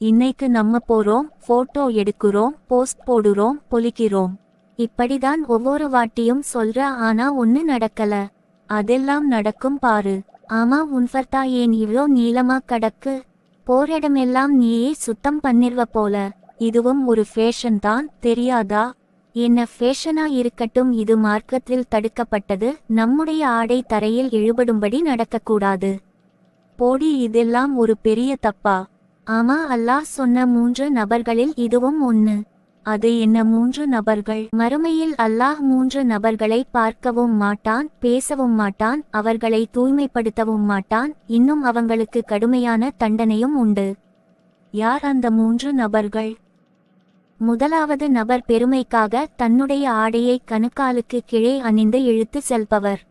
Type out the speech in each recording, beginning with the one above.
இன்னைக்கு நம்ம போறோம் போட்டோ எடுக்கிறோம் போஸ்ட் போடுறோம் பொலிக்கிறோம். இப்படிதான் ஒவ்வொரு வாட்டியும் சொல்ற ஆனா ஒண்ணு நடக்கல. அதெல்லாம் நடக்கும் பாரு. ஆமா உன்ஃபர்தா ஏன் இவ்ளோ நீளமா கடக்கு? போரிடமெல்லாம் நீயே சுத்தம் பண்ணிருவ போல. இதுவும் ஒரு ஃபேஷன் தான் தெரியாதா? என்ன ஃபேஷனா இருக்கட்டும் இது மார்க்கத்தில் தடுக்கப்பட்டது. நம்முடைய ஆடை தரையில் இழுபடும்படி நடக்கக்கூடாது. போடி இதெல்லாம் ஒரு பெரிய தப்பா? ஆமா அல்லாஹ் சொன்ன மூன்று நபர்களில் இதுவும் ஒன்னு அது என்ன மூன்று நபர்கள்? மறுமையில் அல்லாஹ் மூன்று நபர்களை பார்க்கவும் மாட்டான் பேசவும் மாட்டான் அவர்களை தூய்மைப்படுத்தவும் மாட்டான். இன்னும் அவங்களுக்கு கடுமையான தண்டனையும் உண்டு. யார் அந்த மூன்று நபர்கள்? முதலாவது நபர் பெருமைக்காக தன்னுடைய ஆடையை கணுக்காலுக்கு கீழே அணிந்து இழுத்து செல்பவர்.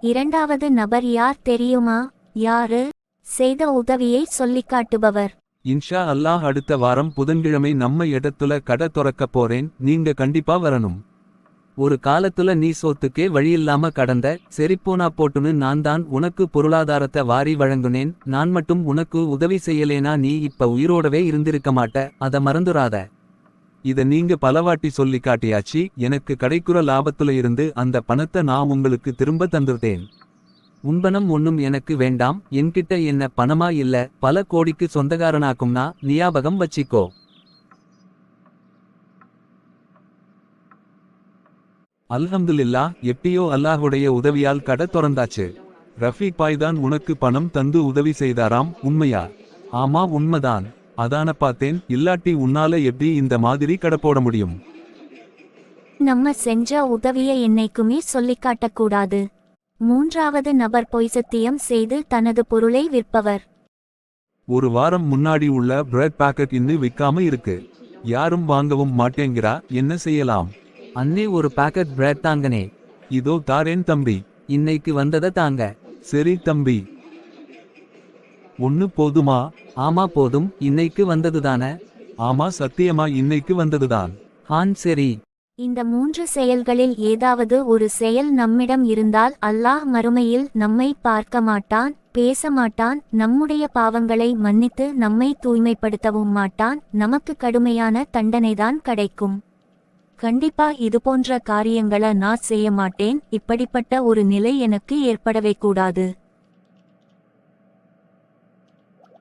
இரண்டாவது நபர் யார் தெரியுமா? யாரு? செய்த உதவியை சொல்லிக்காட்டுபவர் இன்ஷா அல்லாஹ் அடுத்த வாரம் புதன்கிழமை நம்ம இடத்துல கடை துறக்க போறேன். நீங்க கண்டிப்பா வரணும். ஒரு காலத்துல நீ சோத்துக்கே வழியில்லாம கடந்த செரிப்போனா போட்டுன்னு நான் தான் உனக்கு பொருளாதாரத்தை வாரி வழங்குனேன். நான் மட்டும் உனக்கு உதவி செய்யலேனா நீ இப்ப உயிரோடவே இருந்திருக்க மாட்ட. அத மறந்துராத இத நீங்க பலவாட்டி சொல்லி காட்டியாச்சு. எனக்கு கிடைக்குற லாபத்துல இருந்து அந்த பணத்தை நான் உங்களுக்கு திரும்ப தந்துட்டேன் உன்பனம் ஒண்ணும் எனக்கு வேண்டாம் என்கிட்ட என்ன பணமா இல்ல பல கோடிக்கு சொந்தக்காரனாக்கும்னா ஞாபகம் வச்சிக்கோ. அல்ஹம்துலில்லா எப்படியோ அல்லாஹுடைய உதவியால் கடை திறந்தாச்சு. ரஃபீக் பாய் தான் உனக்கு பணம் தந்து உதவி செய்தாராம் உண்மையா? ஆமா உண்மைதான். அதான பார்த்தேன் இல்லாட்டி உன்னால எப்படி இந்த மாதிரி கடை போட முடியும்? நம்ம செஞ்ச உதவியை என்னைக்குமே சொல்லிக்காட்டக்கூடாது மூன்றாவது நபர் பொய் சத்தியம் செய்து தனது பொருளை விற்பவர். ஒரு வாரம் முன்னாடி உள்ள பிரெட் பாக்கெட் இன்னும் விற்காம இருக்கு. யாரும் வாங்கவும் மாட்டேங்கிறா என்ன செய்யலாம்? அன்னே ஒரு பாக்கெட் பிரெட் தாங்கனே. இதோ தாரேன் தம்பி. இன்னைக்கு வந்தத தாங்க. சரி தம்பி. ஒன்னு போதுமா? ஆமா போதும். இன்னைக்கு வந்ததுதானே? ஆமா சத்தியமா இன்னைக்கு வந்ததுதான். ஹான் சரி. இந்த மூன்று செயல்களில் ஏதாவது ஒரு செயல் நம்மிடம் இருந்தால் அல்லாஹ் மறுமையில் நம்மை பார்க்க மாட்டான் பேச மாட்டான் நம்முடைய பாவங்களை மன்னித்து நம்மை தூய்மைப்படுத்தவும் மாட்டான் நமக்கு கடுமையான தண்டனைதான் கிடைக்கும். கண்டிப்பா இதுபோன்ற காரியங்களை நான் செய்ய மாட்டேன் இப்படிப்பட்ட ஒரு நிலை எனக்கு ஏற்படவே கூடாது.